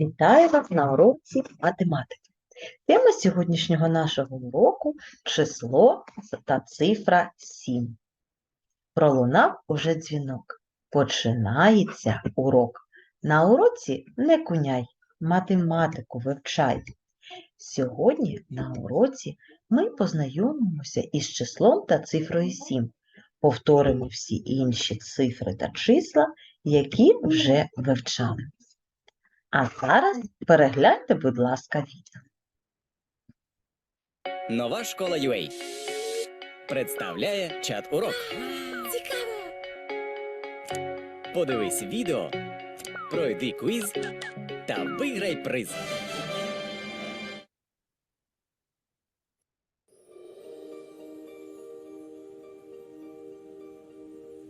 Вітаю вас на уроці математики. Тема сьогоднішнього нашого уроку число та цифра 7. Пролунав уже дзвінок. Починається урок. На уроці не куняй, математику вивчай. Сьогодні на уроці ми познайомимося із числом та цифрою 7. Повторимо всі інші цифри та числа, які вже вивчали. А зараз перегляньте, будь ласка, відео. Нова школа UA представляє чат урок. Цікаво. Подивись відео, пройди квіз та виграй приз.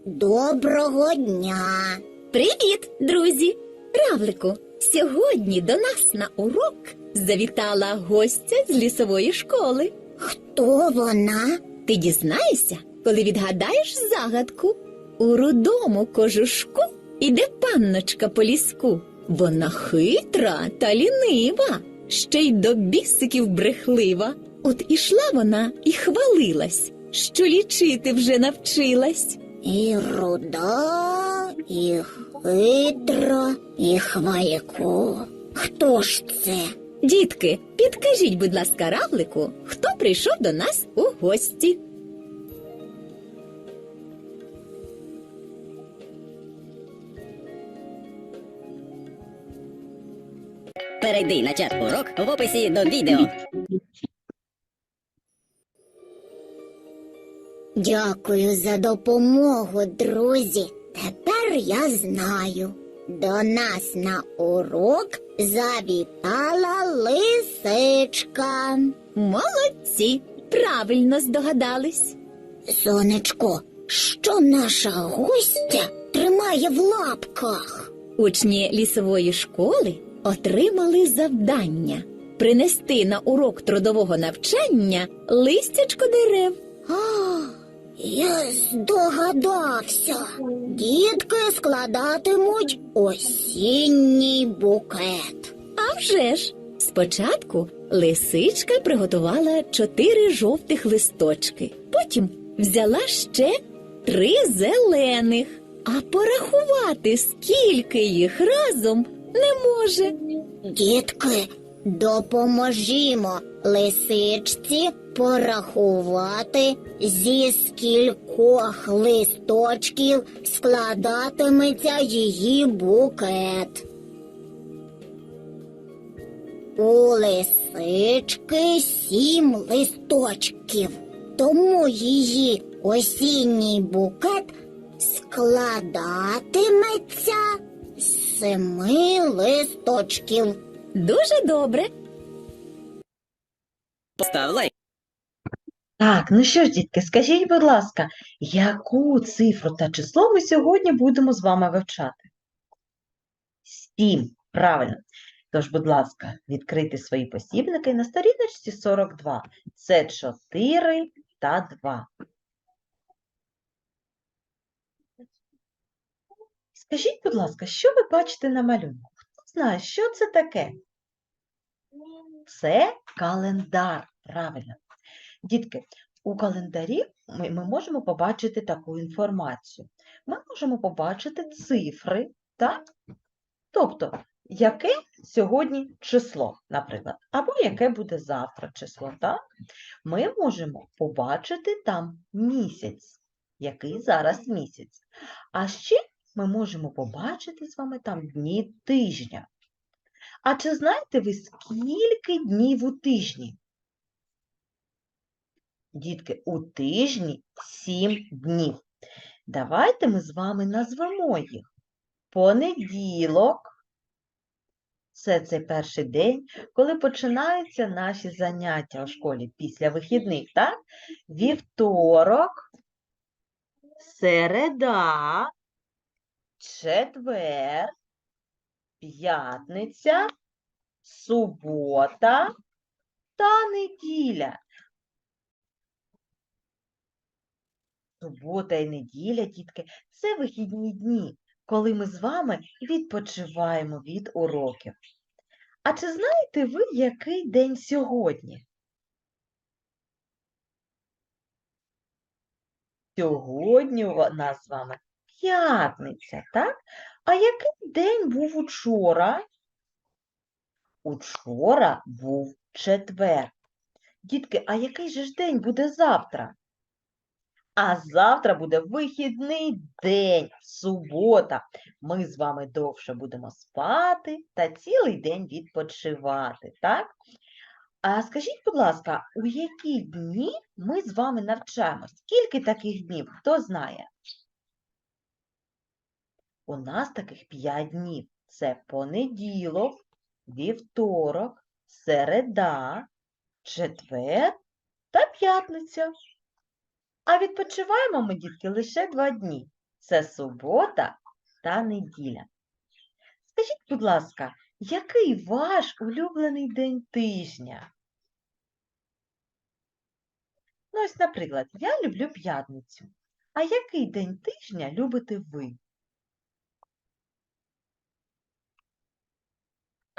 Доброго дня. Привіт, друзі. Равлику, сьогодні до нас на урок завітала гостя з лісової школи. Хто вона? Ти дізнаєшся, коли відгадаєш загадку. У рудому кожушку іде панночка по ліску. Вона хитра та лінива, ще й до бісиків брехлива. От ішла вона і хвалилась, що лічити вже навчилась. І руда, і хитра, і хвайко. Хто ж це? Дітки, підкажіть, будь ласка, равлику, хто прийшов до нас у гості? Перейди на чат урок в описі до відео. Дякую за допомогу, друзі. Тепер я знаю. До нас на урок завітала лисичка. Молодці, правильно здогадались. Сонечко, що наша гостя тримає в лапках? Учні лісової школи отримали завдання принести на урок трудового навчання листячко дерев. А, я здогадався. Дітки складатимуть осінній букет. А вже ж! Спочатку лисичка приготувала чотири жовтих листочки, потім взяла ще три зелених, а порахувати, скільки їх разом не може. Дітки, допоможімо лисичці порахувати, зі скількох листочків складатиметься її букет. У лисички сім листочків, тому її осінній букет складатиметься з семи листочків. Дуже добре. Постав лайк. Так, ну що ж, дітки, скажіть, будь ласка, яку цифру та число ми сьогодні будемо з вами вивчати? Сім, правильно. Тож, будь ласка, відкрийте свої посібники на сторіночці 42. Це 4 та 2. Скажіть, будь ласка, що ви бачите на малюнку? Хто знає, що це таке? Це календар, правильно. Дітки, у календарі ми, ми можемо побачити таку інформацію. Ми можемо побачити цифри, так? Тобто, яке сьогодні число, наприклад, або яке буде завтра число, так? Ми можемо побачити там місяць, який зараз місяць. А ще ми можемо побачити з вами там дні тижня. А чи знаєте ви, скільки днів у тижні? Дітки, у тижні сім днів. Давайте ми з вами назвемо їх. Понеділок. Це цей перший день, коли починаються наші заняття у школі після вихідних, так? Вівторок, середа, четвер, п'ятниця, субота та неділя. Субота і неділя, дітки, це вихідні дні, коли ми з вами відпочиваємо від уроків. А чи знаєте ви, який день сьогодні? Сьогодні у нас з вами п'ятниця, так? А який день був учора? Учора був четвер. Дітки, а який же ж день буде завтра? А завтра буде вихідний день, субота. Ми з вами довше будемо спати та цілий день відпочивати, так? А скажіть, будь ласка, у які дні ми з вами навчаємось? Скільки таких днів? Хто знає? У нас таких 5 днів. Це понеділок, вівторок, середа, четвер та п'ятниця. А відпочиваємо ми, дітки, лише два дні. Це субота та неділя. Скажіть, будь ласка, який ваш улюблений день тижня? Ну, ось, наприклад, я люблю п'ятницю. А який день тижня любите ви?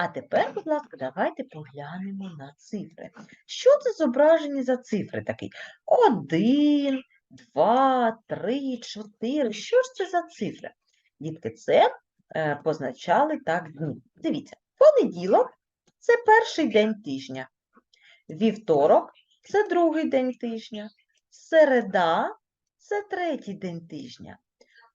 А тепер, будь ласка, давайте поглянемо на цифри. Що це зображені за цифри такі? Один, два, три, чотири. Що ж це за цифри? Дітки, це е, позначали так дні. Дивіться, понеділок це перший день тижня. Вівторок це другий день тижня. Середа це третій день тижня.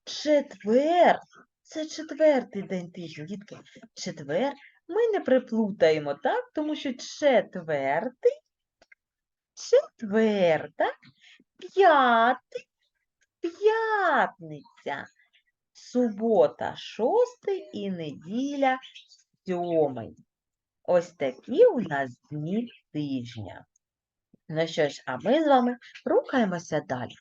Четвер це четвертий день тижня. Дітки, четвер ми не приплутаємо, так? Тому що четвертий, четвер, так? П'ятий, п'ятниця. Субота, шостий і неділя, сьомий. Ось такі у нас дні тижня. Ну що ж, а ми з вами рухаємося далі.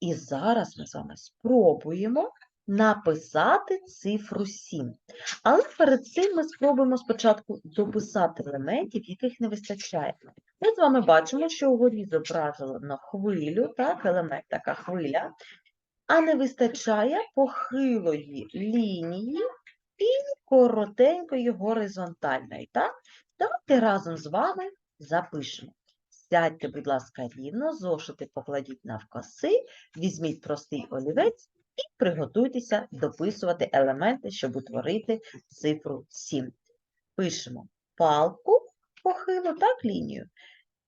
І зараз ми з вами спробуємо написати цифру 7. Але перед цим ми спробуємо спочатку дописати елементів, яких не вистачає. Ми з вами бачимо, що угорі зображено хвилю, так, елемент така хвиля, а не вистачає похилої лінії і коротенької горизонтальної. Так? Давайте разом з вами запишемо. Сядьте, будь ласка, рівно, зошити покладіть навкоси, візьміть простий олівець і приготуйтеся дописувати елементи, щоб утворити цифру 7. Пишемо палку похилу, так, лінію.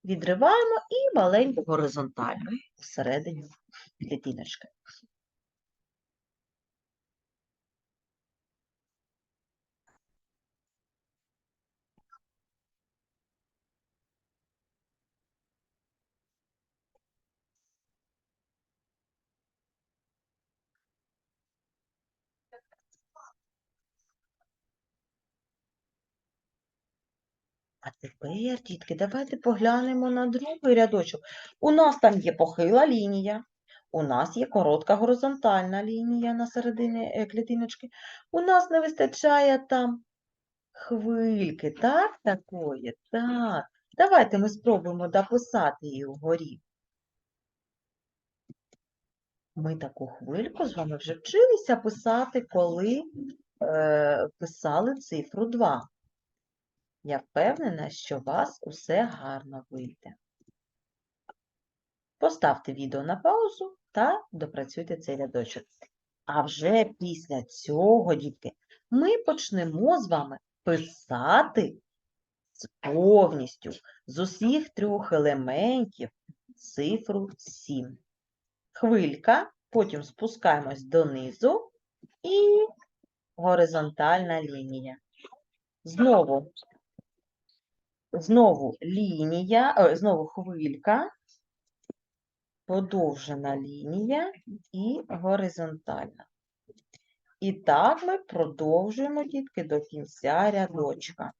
Відриваємо і маленьку горизонтальну всередині клітиночки. А тепер, дітки, давайте поглянемо на другий рядочок. У нас там є похила лінія, у нас є коротка горизонтальна лінія на середині е, клітиночки. У нас не вистачає там хвильки, так, такої? Так. Давайте ми спробуємо дописати її вгорі. Ми таку хвильку з вами вже вчилися писати, коли е, писали цифру 2. Я впевнена, що вас усе гарно вийде. Поставте відео на паузу та допрацюйте цей рядочок. А вже після цього, дітки, ми почнемо з вами писати повністю з усіх трьох елементів цифру 7. Хвилька, потім спускаємось донизу і горизонтальна лінія. Знову Знову лінія, знову хвилька, подовжена лінія і горизонтальна. І так ми продовжуємо, дітки, до кінця рядочка.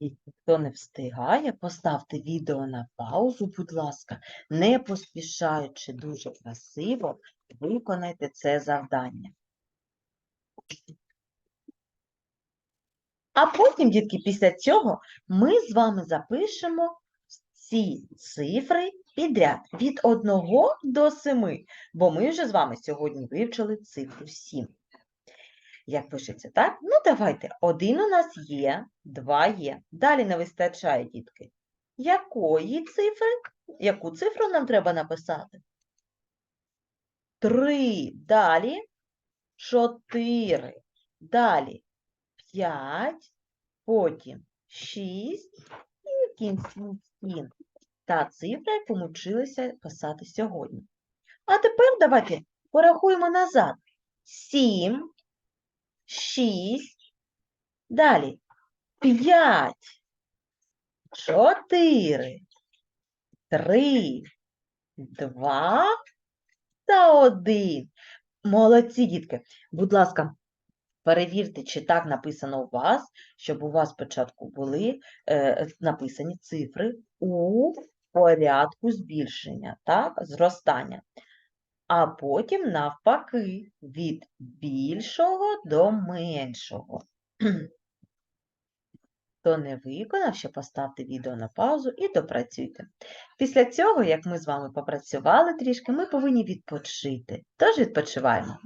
І хто не встигає, поставте відео на паузу, будь ласка, не поспішаючи дуже красиво, виконайте це завдання. А потім, дітки, після цього ми з вами запишемо ці цифри підряд від 1 до 7, бо ми вже з вами сьогодні вивчили цифру 7. Як пишеться, так? Ну, давайте. Один у нас є, два є. Далі не вистачає, дітки. Якої цифри? Яку цифру нам треба написати? Три. Далі чотири. Далі п'ять, потім шість і в кінці сім. Та цифра, яку ми вчилися писати сьогодні. А тепер давайте порахуємо назад. Сім, шість, далі п'ять, чотири, три, два та один. Молодці, дітки. Будь ласка, перевірте, чи так написано у вас, щоб у вас спочатку були е, написані цифри у порядку збільшення, так, зростання. А потім навпаки, від більшого до меншого. Хто не виконав, ще поставте відео на паузу і допрацюйте. Після цього, як ми з вами попрацювали трішки, ми повинні відпочити. Тож відпочиваємо.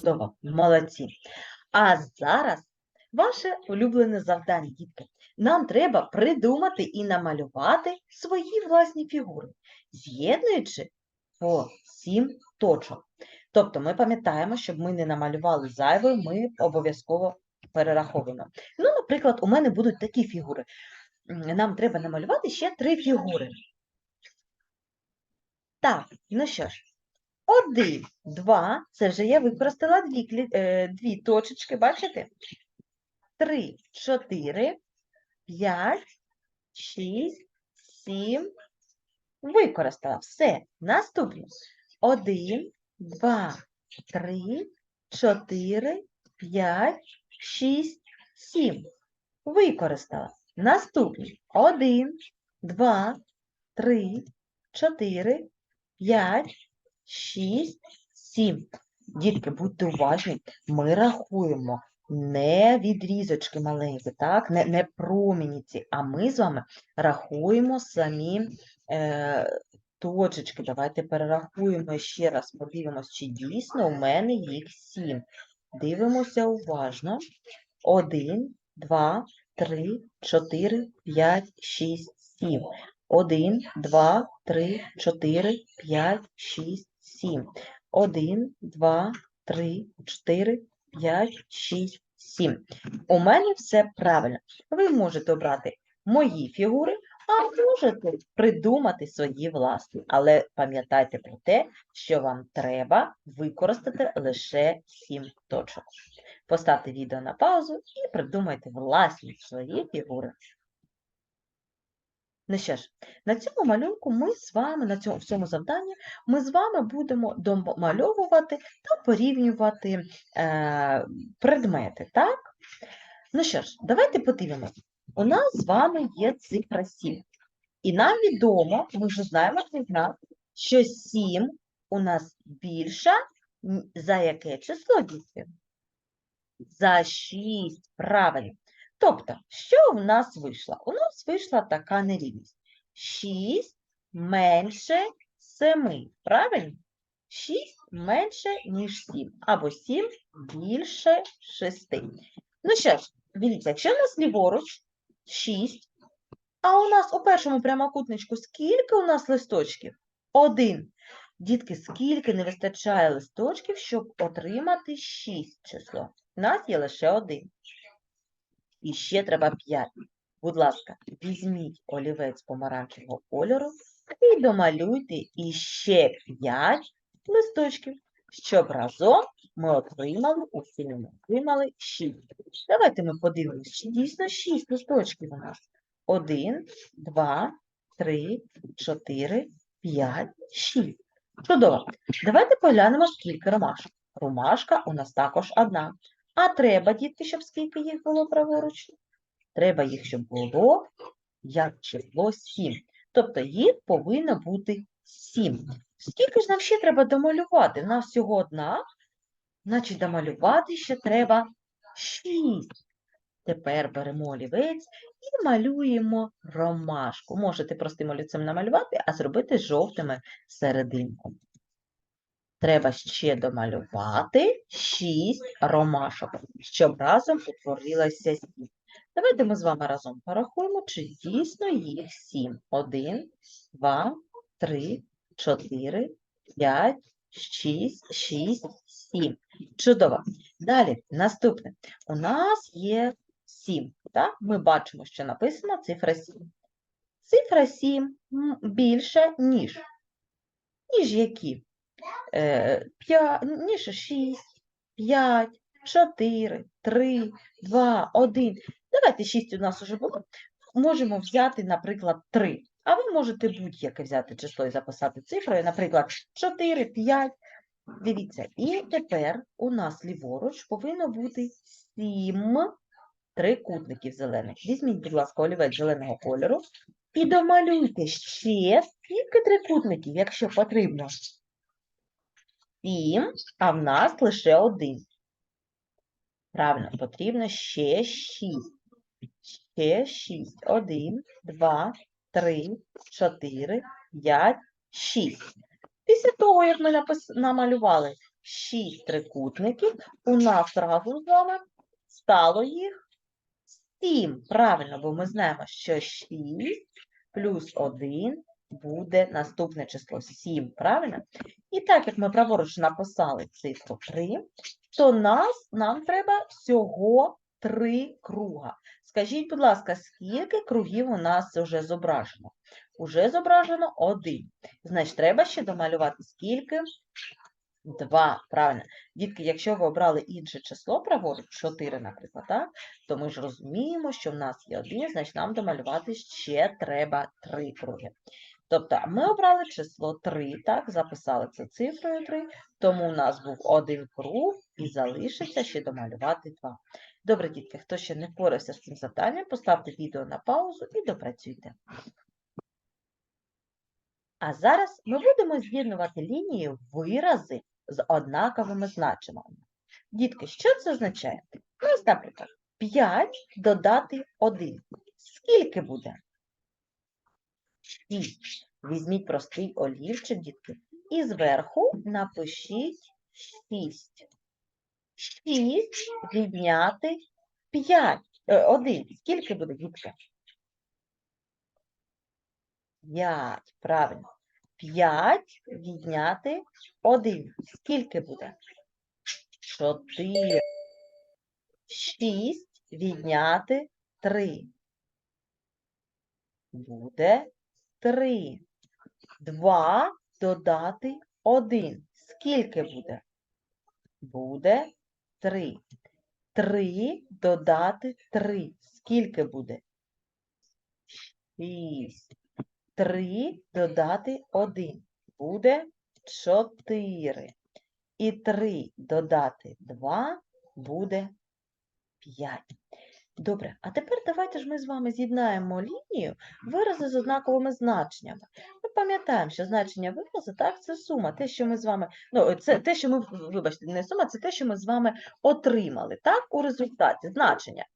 Чудово, молодці. А зараз ваше улюблене завдання, дітки. Нам треба придумати і намалювати свої власні фігури, з'єднуючи по сім точок. Тобто ми пам'ятаємо, щоб ми не намалювали зайве, ми обов'язково перераховуємо. Ну, наприклад, у мене будуть такі фігури. Нам треба намалювати ще три фігури. Так, ну що ж, один, два, це вже я використала дві, е, дві точечки, бачите? Три, чотири, п'ять, шість, сім. Використала. Все. Наступні. Один, два, три, чотири, п'ять, шість, сім. Використала. Наступні. Один, два, три, чотири, п'ять, шість, сім. Дітки, будьте уважні, ми рахуємо не відрізочки маленькі, так, не, не промініці, а ми з вами рахуємо самі е, точечки. Давайте перерахуємо ще раз, подивимось, чи дійсно у мене їх сім. Дивимося уважно. Один, два, три, чотири, п'ять, шість, сім. Один, два, три, чотири, п'ять, шість, сім. Один, два, три, чотири, п'ять, шість, сім. У мене все правильно. Ви можете обрати мої фігури, а можете придумати свої власні. Але пам'ятайте про те, що вам треба використати лише сім точок. Поставте відео на паузу і придумайте власні свої фігури. Ну що ж, на цьому малюнку ми з вами, на цьому, в цьому завданні, ми з вами будемо домальовувати та порівнювати е, предмети, так? Ну що ж, давайте подивимося. У нас з вами є цифра 7. І нам відомо, ми вже знаємо що 7 у нас більша за яке число дітки? За 6. Правильно. Тобто, що в нас вийшло? У нас вийшла така нерівність. 6 менше 7. Правильно? 6 менше, ніж 7. Або 7 більше 6. Ну що ж, дивіться, якщо у нас ліворуч 6, а у нас у першому прямокутничку скільки у нас листочків? Один. Дітки, скільки не вистачає листочків, щоб отримати 6 число? У нас є лише один. І ще треба 5. Будь ласка, візьміть олівець помаранчевого кольору і домалюйте іще 5 листочків, щоб разом ми отримали у фільмі отримали 6. Давайте ми подивимося, чи дійсно 6 листочків у нас. 1, 2, 3, 4, 5, 6. Чудово. Давайте поглянемо, скільки ромашок. Ромашка у нас також одна. А треба, дітки, щоб скільки їх було праворуч? Треба їх, щоб було як число 7. Тобто їх повинно бути 7. Скільки ж нам ще треба домалювати? У нас всього одна. Значить, домалювати ще треба 6. Тепер беремо олівець і малюємо ромашку. Можете простим олівцем намалювати, а зробити жовтими серединку. Треба ще домалювати 6 ромашок, щоб разом утворилося 7. Давайте ми з вами разом порахуємо, чи дійсно їх 7. 1, 2, 3, 4, 5, 6, 6, 7. Чудово. Далі, наступне. У нас є 7. Так? Ми бачимо, що написана цифра 7. Цифра 7 м, більше, ніж. Ніж які? Е, п'я- ніж 6, 5, 4, 3, 2, 1. Давайте 6 у нас уже було. Можемо взяти, наприклад, 3. А ви можете будь-яке взяти число і записати цифрою, наприклад, 4, 5. Дивіться, і тепер у нас ліворуч повинно бути 7 трикутників зелених. Візьміть, будь ласка, олівець зеленого кольору і домалюйте ще скільки трикутників, якщо потрібно. 7, а в нас лише один. Правильно, потрібно ще 6. Ще 6. 1, 2, 3, 4, 5, 6. Після того, як ми намалювали 6 трикутників, у нас разом з вами стало їх 7. Правильно, бо ми знаємо, що 6 плюс 1 буде наступне число 7. Правильно? І так як ми праворуч написали цифру 3, то нас, нам треба всього 3 круга. Скажіть, будь ласка, скільки кругів у нас вже зображено? Уже зображено один. Значить, треба ще домалювати скільки? Два. Правильно. Дітки, якщо ви обрали інше число праворуч, 4, наприклад, так, то ми ж розуміємо, що в нас є один, значить нам домалювати ще треба 3 круги. Тобто ми обрали число 3, так, записали це цифрою 3, тому у нас був один круг і залишиться ще домалювати 2. Добре, дітки, хто ще не впорався з цим завданням, поставте відео на паузу і допрацюйте. А зараз ми будемо з'єднувати лінією вирази з однаковими значеннями. Дітки, що це означає? Ну, наприклад, 5 додати 1. Скільки буде? 6. Візьміть простий олівчик, дітки, і зверху напишіть 6. 6 відняти 5. 1. Скільки буде, дітки? 5. Правильно. 5 відняти 1. Скільки буде? 4. 6 відняти 3. Буде 3. 2 додати 1. Скільки буде? Буде 3. 3 додати 3. Скільки буде? 6. 3 додати 1. Буде 4. І 3 додати 2 буде 5. Добре, а тепер давайте ж ми з вами з'єднаємо лінію вирази з однаковими значеннями. Ми пам'ятаємо, що значення виразу, так, це сума, те, що ми з вами, ну, це те, що ми, вибачте, не сума, це те, що ми з вами отримали, так, у результаті, значення.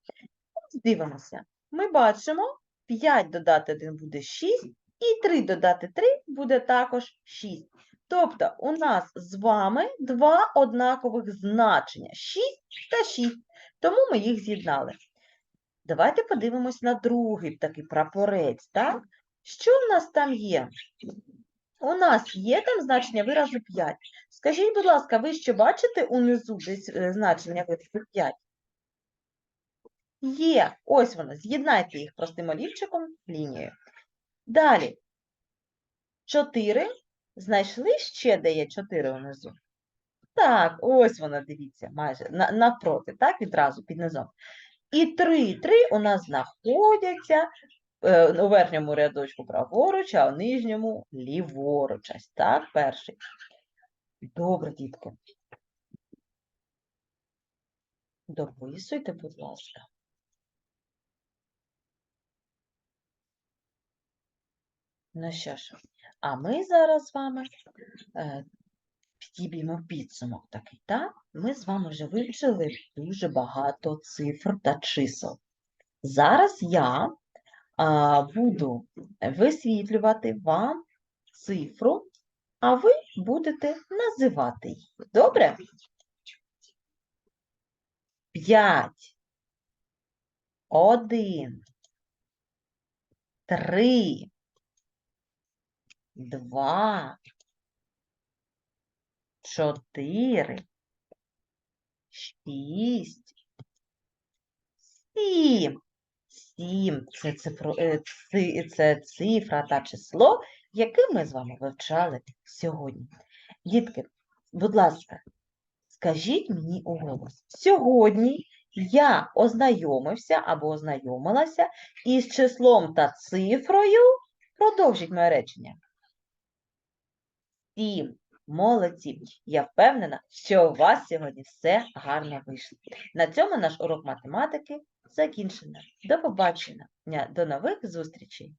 Дивимося, ми бачимо, 5 додати 1 буде 6, і 3 додати 3 буде також 6. Тобто у нас з вами два однакових значення 6 та 6, тому ми їх з'єднали. Давайте подивимось на другий такий прапорець, так? Що в нас там є? У нас є там значення виразу 5. Скажіть, будь ласка, ви що бачите унизу десь е, значення виразу 5? Є, ось воно, з'єднайте їх простим олівчиком лінією. Далі. 4. Знайшли ще, де є 4 унизу? Так, ось воно, дивіться, майже на, навпроти, так, відразу під низом. І 3, 3 у нас знаходяться е, у верхньому рядочку праворуч, а у нижньому ліворуч. Так, перший. Добре, дітки. Дописуйте, будь ласка. Ну що ж, а ми зараз з вами е, підіб'ємо підсумок такий, так? Ми з вами вже вивчили дуже багато цифр та чисел. Зараз я а, буду висвітлювати вам цифру, а ви будете називати її. Добре? П'ять, один, три, два, чотири, шість, сім. Сім це, цифро, е, це цифра та число, яке ми з вами вивчали сьогодні. Дітки, будь ласка, скажіть мені у голос. Сьогодні я ознайомився або ознайомилася із числом та цифрою. Продовжіть моє речення. Сім. Молодці. Я впевнена, що у вас сьогодні все гарно вийшло. На цьому наш урок математики закінчено. До побачення. До нових зустрічей!